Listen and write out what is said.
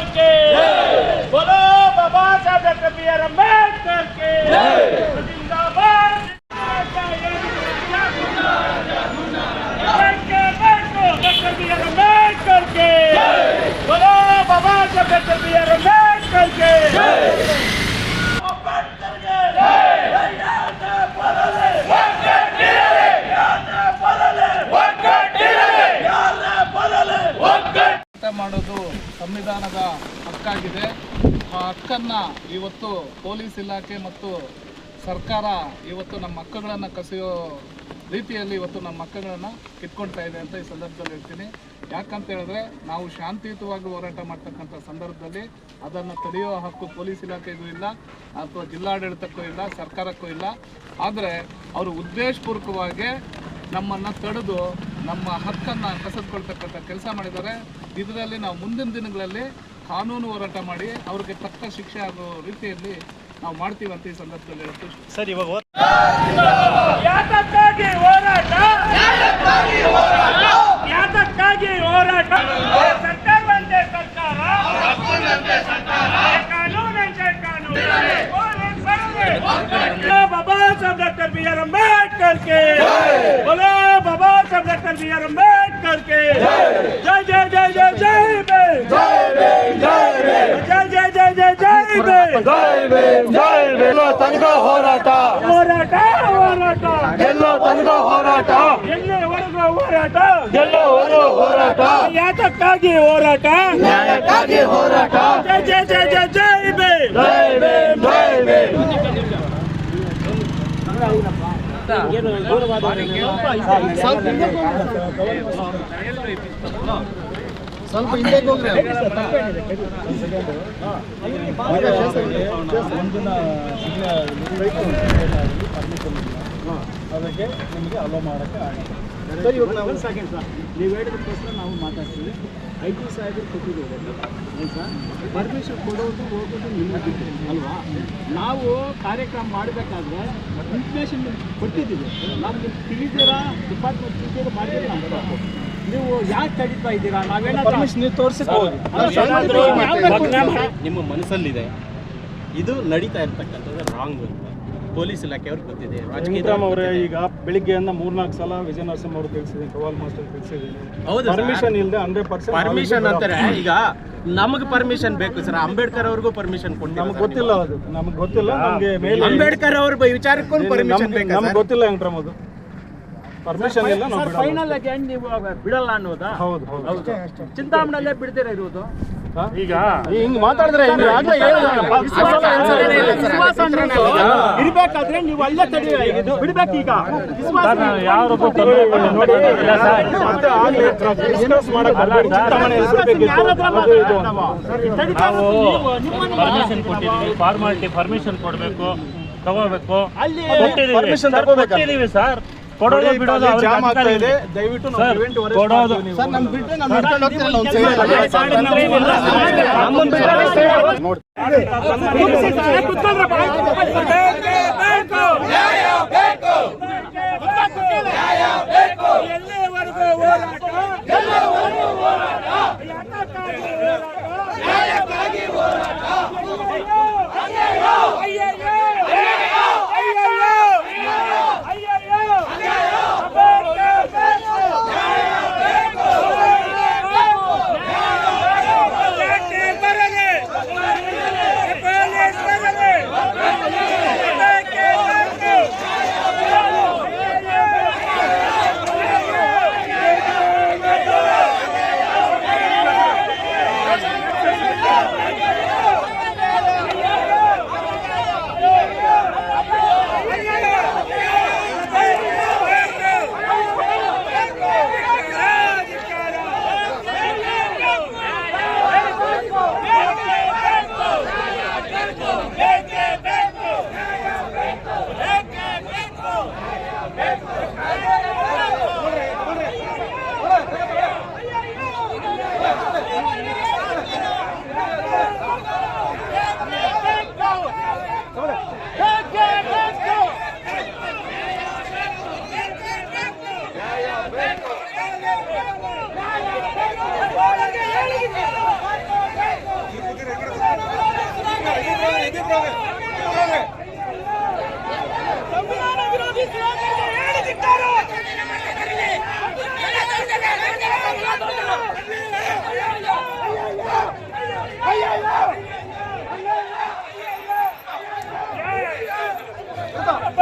Merkel. Yeah. Volumba, vamos a desafiar a ಹಕ್ಕಾಗಿದೆ ಆ ಹಕ್ಕನ್ನು ಇವತ್ತು ಪೊಲೀಸ್ ಇಲಾಖೆ ಮತ್ತು ಸರ್ಕಾರ ಇವತ್ತು ನಮ್ಮ ಹಕ್ಕುಗಳನ್ನು ಕಸಿಯೋ ರೀತಿಯಲ್ಲಿ ಇವತ್ತು ನಮ್ಮ ಮಕ್ಕಳನ್ನು ಕಿತ್ಕೊಳ್ತಾ ಇದೆ ಅಂತ ಈ ಸಂದರ್ಭದಲ್ಲಿ ಹೇಳ್ತೀನಿ. ಯಾಕಂತ ಹೇಳಿದ್ರೆ ನಾವು ಶಾಂತಿಯುತವಾಗಿ ಹೋರಾಟ ಮಾಡ್ತಕ್ಕಂಥ ಸಂದರ್ಭದಲ್ಲಿ ಅದನ್ನು ತಡೆಯೋ ಹಕ್ಕು ಪೊಲೀಸ್ ಇಲಾಖೆಗೂ ಇಲ್ಲ, ಅಥವಾ ಜಿಲ್ಲಾಡಳಿತಕ್ಕೂ ಇಲ್ಲ, ಸರ್ಕಾರಕ್ಕೂ ಇಲ್ಲ. ಆದರೆ ಅವರು ಉದ್ದೇಶಪೂರ್ವಕವಾಗಿ ನಮ್ಮನ್ನು ತಡೆದು ನಮ್ಮ ಹಕ್ಕನ್ನು ಕಸಿದುಕೊಳ್ತಕ್ಕಂಥ ಕೆಲಸ ಮಾಡಿದ್ದಾರೆ. ಇದರಲ್ಲಿ ನಾವು ಮುಂದಿನ ದಿನಗಳಲ್ಲಿ ಕಾನೂನು ಹೋರಾಟ ಮಾಡಿ ಅವ್ರಿಗೆ ತಕ್ಕ ಶಿಕ್ಷೆ ಆಗೋ ರೀತಿಯಲ್ಲಿ ನಾವು ಮಾಡ್ತೀವಿ ಅಂತ ಈ ಸಂದರ್ಭದಲ್ಲಿ ಹೇಳ್ತೀವಿ ಸರ್ ಇವಾಗ ಯಾತಕ್ಕಾಗಿ ಹೋರಾಟ ಯಾತಕ್ಕಾಗಿ ಹೋರಾಟ ಸರ್ಕಾರವಂತೆ ಸರ್ಕಾರ ಕಾನೂನಂತೆ ಕಾನೂನು ಪೊಲೀಸ್ ಬರಲಿ. Baba Saheb doctor B R Ambedkar K बोलो बाबा साहब डॉक्टर बी आर अम्बेडकर के जय जय जय जय जय ಎಲ್ಲೋ ತನಕ ಹೋರಾಟ ಹೋರಾಟ ಹೋರಾಟ ಎಲ್ಲೋ ತನಕ ಹೋರಾಟ ಎಲ್ಲವರೆಗೂ ಹೋರಾಟ ಎಲ್ಲವರೆಗೂ ಹೋರಾಟ ಯಾತಕ್ಕಾಗಿ ಹೋರಾಟ ನ್ಯಾಯಕ್ಕಾಗಿ ಹೋರಾಟ ಜೈ ಜೈ ಜೈ ಜೈ ಜೈ ಬೇ ಜೈ ಬೇ ಜೈ ಬೇ ಸ್ವಲ್ಪ ಹಿಂದೆ ಹೋಗ್ರಿ ಅದಕ್ಕೆ ನಿಮಗೆ ಅಲೋ ಮಾಡೋಕ್ಕೆ ಆಗಿದೆ. ಸರ್ ಇವಾಗ ನಾವು ಸೆಕೆಂಡ್ ಸರ್. ನೀವು ಹೇಳಿದಕ್ಕೋಸ್ಕರ ನಾವು ಮಾತಾಡ್ತೀವಿ. ಐ ಟಿ ಸಾಹೇಬರು ಕೊಟ್ಟಿದ್ದೀವಿ ಸರ್? ಪರ್ಮಿಷನ್ ಕೊಡೋದು ಹೋಗೋದು ನಿಮ್ಮ ಬಿಟ್ಟು ಅಲ್ವಾ? ನಾವು ಕಾರ್ಯಕ್ರಮ ಮಾಡಬೇಕಾದ್ರೆ ಇನ್ಫಾರ್ಮೇಷನ್ ಕೊಟ್ಟಿದ್ದೀವಿ. ನಾವು ತಿಳಿದಿರ ಡಿಪಾರ್ಟ್ಮೆಂಟ್ ತಿಳಿದಿರೋ ಮಾಡಿದ್ರೆ ನಮ್ಗೆ ನೀವು ಯಾಕೆ ತಡೀತಾ ಇದ್ದೀರಾ? ನಾವೇನಾದ್ರೂ ಪರ್ಮಿಷನ್ ನೀವು ತೋರಿಸ್ಬೋದು. ನಿಮ್ಮ ಮನಸ್ಸಲ್ಲಿದೆ. ಇದು ನಡೀತಾ ಇರ್ತಕ್ಕಂಥದ್ದು ರಾಂಗ್ ಅಂತ. ಪೊಲೀಸ್ ಇಲಾಖೆಯವ್ರಿಗೆ ಗೊತ್ತಿದೆ. ರಾಜಕೀಯ ಅವರೇ ಈಗ ಬೆಳಿಗ್ಗೆಯಿಂದ ಮೂರ್ನಾಲ್ಕು ಸಲ ವಿಜಯ ನರಸಿಂಹ ಅವರು ತಿಳಿಸಿದ್ದೀನಿ ಕವಾಲ್ ಮಾಸ್ಟರ್ ತಿಳಿಸಿದ್ದೀನಿ. ಹೌದು ಸರ್. ಪರ್ಮಿಷನ್ ಇಲ್ಲದೆ ಹಂಡ್ರೆಡ್ ಪರ್ಸೆಂಟ್ ಪರ್ಮಿಷನ್ ಅಂತಾರೆ. ಈಗ ನಮಗೆ ಪರ್ಮಿಷನ್ ಬೇಕು ಸರ್. ಅಂಬೇಡ್ಕರ್ ಅವ್ರಿಗೂ ಪರ್ಮಿಷನ್ ಕೊಡಿ ನಮ್ಗೆ ಗೊತ್ತಿಲ್ಲ ಅದು. ನಮ್ಗೆ ಗೊತ್ತಿಲ್ಲ ನಮಗೆ ಮೇಲೆ ಅಂಬೇಡ್ಕರ್ ಅವ್ರ ವಿಚಾರಕ್ಕೂ ಪರ್ಮಿಷನ್ ಬೇಕು ನಮ್ಗೆ ಗೊತ್ತಿಲ್ಲ ಹೆಂಗ್ ಅದು ಪರ್ಮಿಷನ್ ಇಲ್ಲ ನಾವು. ಫೈನಲ್ ಆಗಿ ನೀವು ಬಿಡಲ್ಲ ಅನ್ನೋದಾ? ಹೌದು ಹೌದು. ಚಿಂತಾಮಣಲ್ಲೇ ಬಿಡ್ತೀರ ಇರೋದು ಈಗ? ಹಿಂಗ್ ಮಾತಾಡಿದ್ರೆ ಇರ್ಬೇಕಾದ್ರೆ ನೀವು ಅಲ್ಲೇ ತಡಿ ಇದು. ಬಿಡ್ಬೇಕು. ಈಗ ನೋಡಿ, ಪರ್ಮಿಷನ್ ಕೊಟ್ಟಿದ್ದೀವಿ. ಫಾರ್ಮಾಲಿಟಿ ಪರ್ಮಿಷನ್ ಕೊಡಬೇಕು ತಗೋಬೇಕು. ಅಲ್ಲಿ ಕೊಟ್ಟಿದ್ದೀವಿ ಸರ್. ಕೊಡೋದು ಬಿಡೋದು ಜಾಮ್ ಆಗ್ತಾ ಇದೆ. ದಯವಿಟ್ಟು ನಾವು ಸರ್, ಕೊಡೋದು- ಬಿಟ್ಟರೆ ನಾವು ಹೋಗ್ತಿರಲ್ಲ ಒಂದು ಸೈಡ್ ನೋಡಿ. ಎಲ್ಲಿವರೆಗೂ ಹೋರಾಟ ಬೇಕು